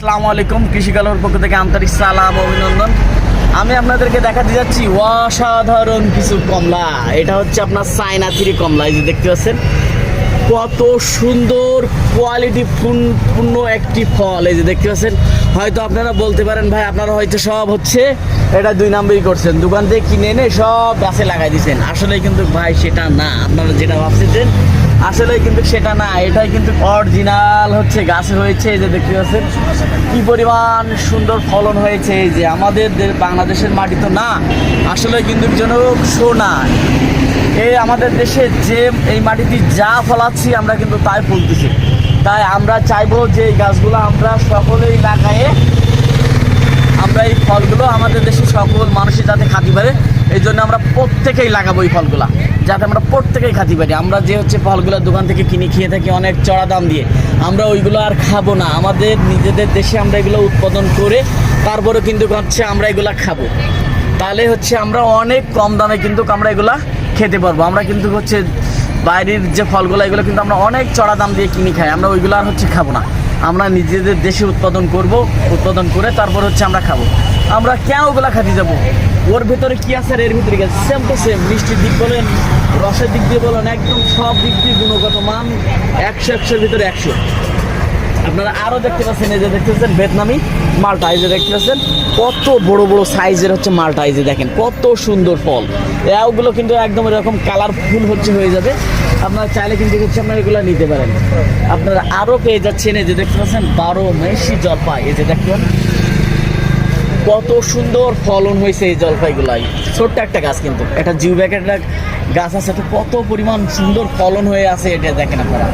আসসালামু আলাইকুম কৃষি কালোর পক্ষ থেকে আন্তরিক সালাম, অভিনন্দন। আমি আপনাদেরকে দেখাতে যাচ্ছি অসাধারণ কিছু কমলা। এটা হচ্ছে আপনার চায়না থ্রি কমলা, এই যে দেখতে পাচ্ছেন। কত সুন্দর কোয়ালিটি পূর্ণ একটি ফল, এই যে দেখতে পাচ্ছেন। হয়তো আপনারা বলতে পারেন, ভাই, আপনারা হয়তো সব হচ্ছে এটা দুই নাম্বারই করছেন। দোকান থেকে কিনে এনে সব গাছে লাগাই দিয়েছেন আসলে কিন্তু, ভাই, সেটা না। আপনারা যেটা ভাবছেন আসলে কিন্তু সেটা না, এটাই কিন্তু অরিজিনাল হচ্ছে, গাছে হয়েছে যে দেখতে পাচ্ছেন। কি পরিমাণ সুন্দর ফলন হয়েছে যে আমাদের বাংলাদেশের মাটি তো না, আসলে কিন্তু জনক সোনা। এই আমাদের দেশে যে এই মাটিতে যা ফলাচ্ছি আমরা কিন্তু তাই ফলতেছি। তাই আমরা চাইব যে এই গাছগুলো আমরা সকলেই লাগায়ে ফলগুলো আমাদের দেশের সকল মানুষই যাতে খাতি পারে, এই জন্য আমরা প্রত্যেকেই লাগাবো এই ফলগুলা, যাতে আমরা প্রত্যেকেই খাতি পারি। আমরা যে হচ্ছে ফলগুলো দোকান থেকে কিনে খেয়ে থাকি অনেক চড়া দাম দিয়ে, আমরা ওইগুলো আর খাব না। আমাদের নিজেদের দেশে আমরা এগুলো উৎপাদন করে তারপরে কিন্তু হচ্ছে আমরা এগুলা খাব। তাহলে হচ্ছে আমরা অনেক কম দামে কিন্তু আমরা এগুলা খেতে পারব। আমরা কিন্তু হচ্ছে বাইরের যে ফলগুলো, এগুলো কিন্তু আমরা অনেক চড়া দাম দিয়ে কিনে খাই। আমরা ওইগুলো আর হচ্ছে খাব না। আমরা নিজেদের দেশে উৎপাদন করব, উৎপাদন করে তারপর হচ্ছে আমরা খাব। আমরা কেন ওগুলা খাতে যাব? ওর ভেতরে কী আছে আর এর ভিতরে কি আছে? সেম টু সেম মিষ্টির দিক বলেন, রসের দিক দিয়ে বলেন, একদম সব দিক দিয়ে গুণগত মান একশো, একশোর ভিতরে একশো। আপনারা আরও দেখতে পাচ্ছেন, এই যে দেখতে পাচ্ছেন ভিয়েতনামি মালটা, এই যে দেখতে পাচ্ছেন কত বড় বড় সাইজের হচ্ছে মালটা, এই যে দেখেন, কত সুন্দর ফল। এগুলো কিন্তু একদম এরকম কালারফুল হচ্ছে, হয়ে যাবে। আপনারা চাইলে কিন্তু হচ্ছে আপনারা এগুলো নিতে পারেন। আপনারা আরও পেয়ে যাচ্ছেন, এই যে দেখতে পাচ্ছেন, বারো মেশি জলপাই, এই যে দেখবেন কত সুন্দর ফলন হয়েছে এই জলপাইগুলাই। ছোট্ট একটা গাছ কিন্তু। একটা জিউ একটা গাছ আছে তো কত পরিমাণ সুন্দর ফলন হয়ে আছে এটা দেখেন আপনারা।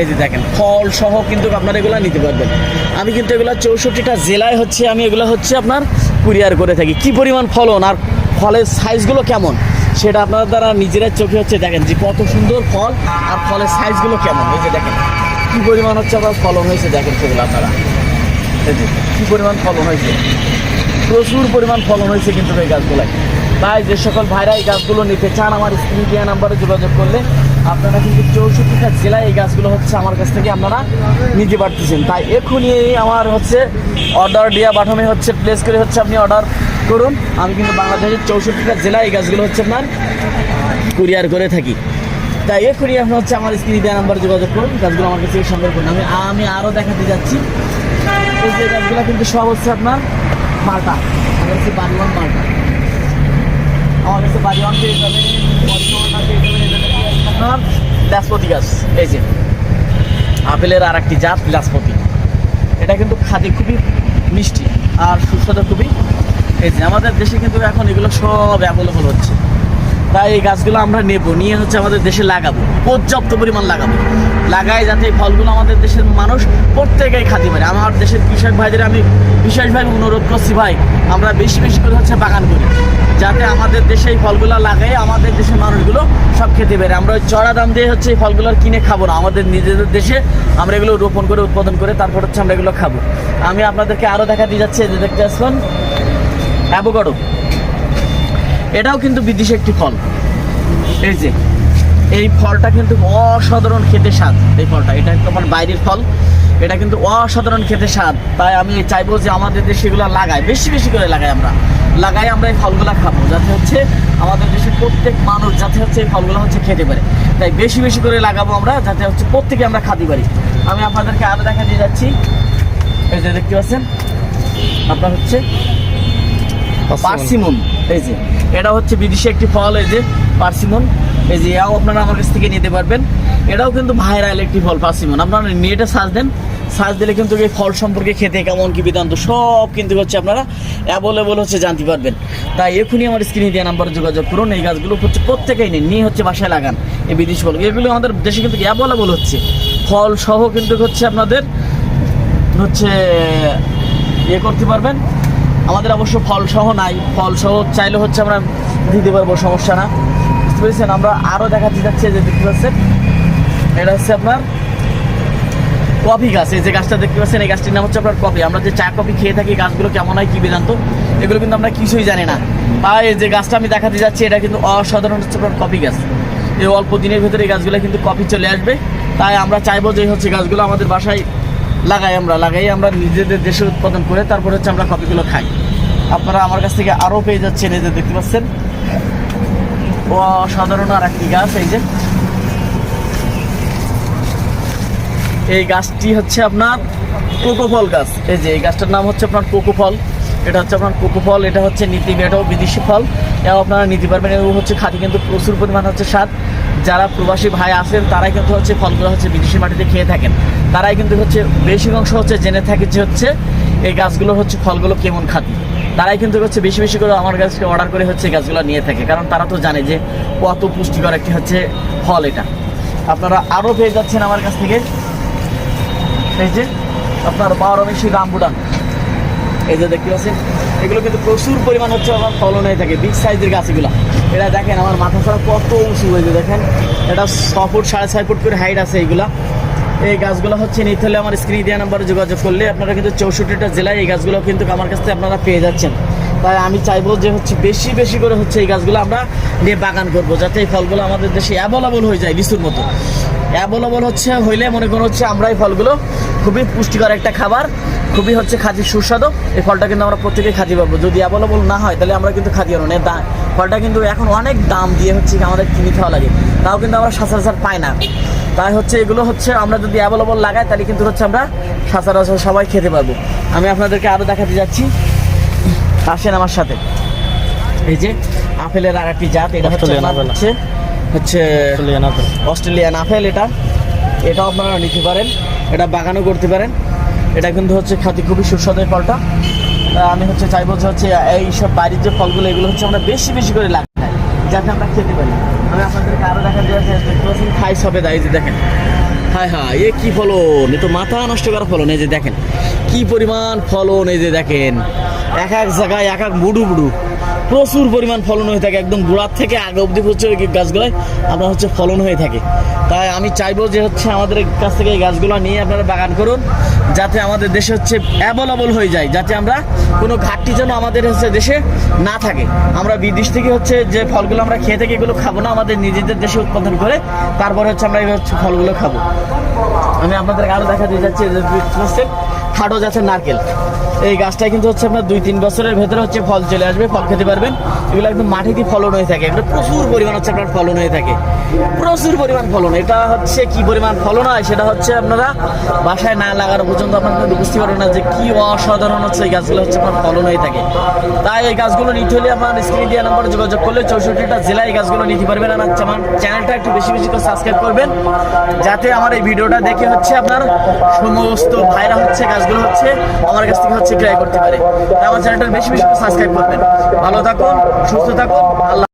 এই যে দেখেন ফল সহ কিন্তু আপনারা এগুলো নিতে পারবেন। আমি কিন্তু এগুলো চৌষট্টিটা জেলায় হচ্ছে, আমি এগুলো হচ্ছে আপনার কুরিয়ার করে থাকি। কি পরিমাণ ফলন আর ফলের সাইজগুলো কেমন? সেটা আপনারা দ্বারা নিজেরা চোখে হচ্ছে দেখেন যে কত সুন্দর ফল আর ফলের সাইজগুলো কেমন। এই যে দেখেন, কি পরিমাণ হচ্ছে আপনার ফলন হয়েছে দেখেন সেগুলো আপনারা। এই যে, কি পরিমাণ ফলন হয়েছে। প্রচুর পরিমাণ ফলন হয়েছে কিন্তু এই গাছগুলাই তাই যে সকল ভাইরা এই গাছগুলো নিতে চান, আমার স্ক্রিন দেওয়া নাম্বারে যোগাযোগ করলে আপনারা কিন্তু চৌষট্টিটা জেলায় এই গাছগুলো হচ্ছে আমার কাছ থেকে আপনারা নিতে পারতেছেন। তাই এখনই আমার হচ্ছে অর্ডার দেওয়া বাটমে হচ্ছে প্লেস করে হচ্ছে আপনি অর্ডার করুন। আমি কিন্তু বাংলাদেশের চৌষট্টিটা জেলায় এই গাছগুলো হচ্ছে আপনার কুরিয়ার করে থাকি। তাই এখনই আপনি হচ্ছে আমার স্ক্রিন দেওয়া নাম্বারে যোগাযোগ করুন। গাছগুলো আমার কাছে সংগ্রহ করুন। আমি আমি আরও দেখাতে যাচ্ছি। এই যে গাছগুলো কিন্তু সব হচ্ছে আপনার মালটা আমার কাছে বাড়িওয়ান মালটা আমার কাছে বাড়িওয়ান পেয়ে যাবেন আপনার লাসপতি গাছ এই যে, আপেলের আর একটি জাত লাসপতি এটা কিন্তু খাতে খুবই মিষ্টি আর সুস্বাদু খুবই। এই যে, আমাদের দেশে কিন্তু এখন এগুলো সব অ্যাভেলেবল হচ্ছে। তাই এই গাছগুলো আমরা নেব, নিয়ে হচ্ছে আমাদের দেশে লাগাবো, পর্যাপ্ত পরিমাণ লাগাবো। লাগাই যাতে এই ফলগুলো আমাদের দেশের মানুষ প্রত্যেকেই খাতে পারে আমার দেশের কৃষক ভাইদের আমি বিশেষভাবে অনুরোধ করছি, ভাই, আমরা বেশি বেশি করে হচ্ছে বাগান করি, যাতে আমাদের দেশে এই ফলগুলো লাগাই আমাদের দেশের মানুষগুলো সব খেতে পারে। আমরা ওই চড়া দাম দিয়ে হচ্ছে এই ফলগুলো কিনে খাব না। আমাদের নিজেদের দেশে আমরা এগুলো রোপণ করে, উৎপাদন করে, তারপর হচ্ছে আমরা এগুলো খাব। আমি আপনাদেরকে আরও দেখাতে যাচ্ছি, এই যে দেখতে আসবেন অ্যাভোকাডো। এটাও কিন্তু বিদেশি একটি ফল। এই যে এই ফলটা কিন্তু অসাধারণ খেতে স্বাদ এই ফলটা। এটা তোমার বাইরের ফল। এটা কিন্তু অসাধারণ খেতে স্বাদ। তাই আমি চাইব যে আমাদের দেশে এগুলো লাগাই বেশি বেশি করে লাগাই আমরা। লাগাই আমরা এই ফলগুলো খাব যাতে হচ্ছে আমাদের দেশের প্রত্যেক মানুষ যাতে হচ্ছে এই ফলগুলো হচ্ছে খেতে পারে। তাই বেশি বেশি করে লাগাবো আমরা যাতে হচ্ছে প্রত্যেকে আমরা খাতে পারি। আমি আপনাদেরকে আরও দেখা দিয়ে যাচ্ছি। এই যে দেখতে পাচ্ছেন আপনার হচ্ছে পার্সিমন এই যে। এটা হচ্ছে বিদেশি একটি ফল এই যে পার্সিমন। এই যে এও আপনারা আমার কাছ থেকে নিতে পারবেন। এটাও কিন্তু ভাইরাল একটি ফল পার্সিমন আপনারা নেটে সার্চ দেন। সার্চ দিলে কিন্তু এই ফল সম্পর্কে খেতে কেমন, কি বিধান্ত, সব কিন্তু হচ্ছে আপনারা অ্যাভেলেবল হচ্ছে, জানতে পারবেন। তাই এখনই আমার স্ক্রিনে দেওয়া নাম্বারে যোগাযোগ করুন। এই গাছগুলো হচ্ছে প্রত্যেকেই নিন নিয়ে হচ্ছে বাসায় লাগান। এই বিদেশি ফল, এগুলো আমাদের দেশে কিন্তু অ্যাভেলেবল হচ্ছে। ফল সহ কিন্তু হচ্ছে আপনাদের হচ্ছে ইয়ে করতে পারবেন। আমাদের অবশ্য ফল সহ নাই। ফল সহ চাইলে হচ্ছে আমরা দিতে পারব, সমস্যা না। বুঝতে পেরেছেন? আমরা আরও দেখাতে যাচ্ছি যে দেখতে পাচ্ছেন। এটা হচ্ছে আপনার কফি গাছ। এই যে গাছটা দেখতে পাচ্ছেন, এই গাছটির নাম হচ্ছে আপনার কফি। আমরা যে চা, কফি খেয়ে থাকি গাছগুলো কেমন হয় কি বেদান্ত, এগুলো কিন্তু আমরা কিছুই জানি না। তাই এই যে গাছটা আমি দেখাতে যাচ্ছি, এটা কিন্তু অসাধারণ হচ্ছে আপনার কফি গাছ। এই অল্প দিনের ভেতরে এই গাছগুলো কিন্তু কফি চলে আসবে। তাই আমরা চাইব যে হচ্ছে গাছগুলো আমাদের বাসায় লাগাই আমরা। লাগাই আমরা নিজেদের দেশে উৎপাদন করে, তারপরে হচ্ছে আমরা কপিগুলো খাই। আপনারা আমার কাছ থেকে আরও পেয়ে যাচ্ছেন এই যে দেখতে পাচ্ছেন। অসাধারণ আর একটি গাছ, এই যে। এই গাছটি হচ্ছে আপনার কোকো ফল গাছ। এই যে, এই গাছটার নাম হচ্ছে আপনার কোকো ফল এটা হচ্ছে আপনার কোকো ফল এটা হচ্ছে নীতি এটাও বিদেশি ফল। এটাও আপনারা নিতে পারবেন এবং হচ্ছে খাঁটি, কিন্তু প্রচুর পরিমাণ হচ্ছে স্বাদ। যারা প্রবাসী ভাই আছেন, তারাই কিন্তু হচ্ছে ফলগুলো হচ্ছে বিদেশি মাটিতে খেয়ে থাকেন। তারাই কিন্তু হচ্ছে বেশি অংশ হচ্ছে জেনে থাকে যে হচ্ছে, এই গাছগুলো হচ্ছে ফলগুলো কেমন খাতি তারাই কিন্তু হচ্ছে বেশি বেশি করে আমার কাছে অর্ডার করে হচ্ছে গাছগুলো নিয়ে থাকে। কারণ তারা তো জানে যে কত পুষ্টিকর একটি হচ্ছে ফল এটা। আপনারা আরও পেয়ে যাচ্ছেন আমার কাছ থেকে। এই যে আপনার বারোমেশি রামবুডান এই যে দেখতে পাচ্ছেন, এগুলো কিন্তু প্রচুর পরিমাণ হচ্ছে আমার ফলন হয়ে থাকে বিগ সাইজের গাছ এগুলো এটা দেখেন, আমার মাথা ছাড়া কত উঁচু হয়েছে দেখেন, এটা ছ ফুট, সাড়ে ছয় ফুট করে হাইট আছে এইগুলা এই গাছগুলো হচ্ছে নিতে হলে আমার স্ক্রিন দেওয়া নাম্বারে যোগাযোগ করলে আপনারা কিন্তু চৌষট্টিটা জেলায় এই গাছগুলো কিন্তু আমার কাছ থেকে আপনারা পেয়ে যাচ্ছেন। তাই আমি চাইব যে হচ্ছে বেশি বেশি করে হচ্ছে এই গাছগুলো আমরা নিয়ে বাগান করব, যাতে এই ফলগুলো আমাদের দেশে অ্যাভেলেবল হয়ে যায় লিচুর মতো। অ্যাভেলেবল হচ্ছে, হইলে মনে করুন হচ্ছে আমরা এই ফলগুলো খুবই পুষ্টিকর একটা খাবার, খুবই হচ্ছে খাঁটি সুস্বাদু। এই ফলটা কিন্তু আমরা প্রত্যেকেই খাতে পারব যদি অ্যাভেলেবল না হয়, তাহলে আমরা কিন্তু খাতে পারব না। ফলটা কিন্তু এখন অনেক দাম দিয়ে হচ্ছে আমাদের কিনে খাওয়া লাগে। তাও কিন্তু আমরা সচরাচর পাই না। তাই হচ্ছে এগুলো হচ্ছে আমরা যদি অ্যাভেলেবল লাগাই তাহলে কিন্তু হচ্ছে আমরা সচরাচর সবাই খেতে পারব। আমি আপনাদেরকে আরও দেখাতে যাচ্ছি। আসেন আমার সাথে। এই যে আপেলের আর একটি জাত এটা হচ্ছে হচ্ছে হচ্ছে অস্ট্রেলিয়ান আপেল। এটা। এটাও আপনারা নিতে পারেন। এটা বাগানও করতে পারেন। এটা কিন্তু হচ্ছে খাতি খুবই সুস্বাদু ফলটা। আমি হচ্ছে চাইব যে হচ্ছে এই সব বাড়ির যে ফলগুলো এগুলো হচ্ছে আমরা বেশি বেশি করে লাগাই। যাতে আমরা খেতে পারি। আপনাদেরকে যে দেখেন। হায় হায় এ কি ফলন? এ তো মাথা নষ্ট ফলন, এই যে দেখেন। কি পরিমাণ ফলন, এই যে দেখেন। এক এক জায়গায় এক এক মুডু মুডু। প্রচুর পরিমাণ ফলন হয়ে থাকে, একদম গোড়ার থেকে আগে অবধি ওই গাছগুলোয় আপনার হচ্ছে ফলন হয়ে থাকে। তাই আমি চাইব যে হচ্ছে আমাদের কাছ থেকে এই গাছগুলো নিয়ে আপনারা বাগান করুন, যাতে আমাদের দেশে হচ্ছে অ্যাভেলেবল হয়ে যায়, যাতে আমরা কোনো ঘাটতি যেন আমাদের হচ্ছে দেশে না থাকে। আমরা বিদেশ থেকে হচ্ছে যে ফলগুলো আমরা খেয়ে থাকি, এগুলো খাব না, আমাদের নিজেদের দেশে উৎপাদন করে তারপরে হচ্ছে আমরা এই হচ্ছে ফলগুলো খাব। আমি আপনাদের আরও দেখা দিয়ে যাচ্ছি দেখতে যাচ্ছে নারকেল। এই গাছটা কিন্তু হচ্ছে আপনার দুই তিন বছরের ভেতরে হচ্ছে ফল চলে আসবে, ফল খেতে পারবেন। এগুলো একদম মাটিতে ফলন হয়ে থাকে? এগুলো প্রচুর পরিমাণ হচ্ছে আপনার ফলন হয়ে থাকে। প্রচুর পরিমাণ ফলন। এটা হচ্ছে কি পরিমাণ ফলন হয়? সেটা হচ্ছে আপনারা বাসায় না লাগানো পর্যন্ত আপনারা বুঝতে পারবেন না যে কি অসাধারণ হচ্ছে এই গাছগুলো হচ্ছে আপনার ফলন হয়ে থাকে। তাই এই গাছগুলো নিতে হলে আপনার স্ক্রিনে দেওয়া নাম্বারে যোগাযোগ করলে চৌষট্টিটা জেলায় এই গাছগুলো নিতে পারবেন। আর হচ্ছে আমার চ্যানেলটা একটু বেশি বেশি করে সাবস্ক্রাইব করবেন, যাতে আমার এই ভিডিওটা দেখে হচ্ছে আপনার সমস্ত ভাইরা হচ্ছে গাছগুলো হচ্ছে আমার কাছ থেকে হচ্ছে ক্রয় করতে পারে। আমার চ্যানেলটা বেশি বেশি করে সাবস্ক্রাইব করবেন। ভালো থাকুন, সুস্থ থাকুন, আল্লাহ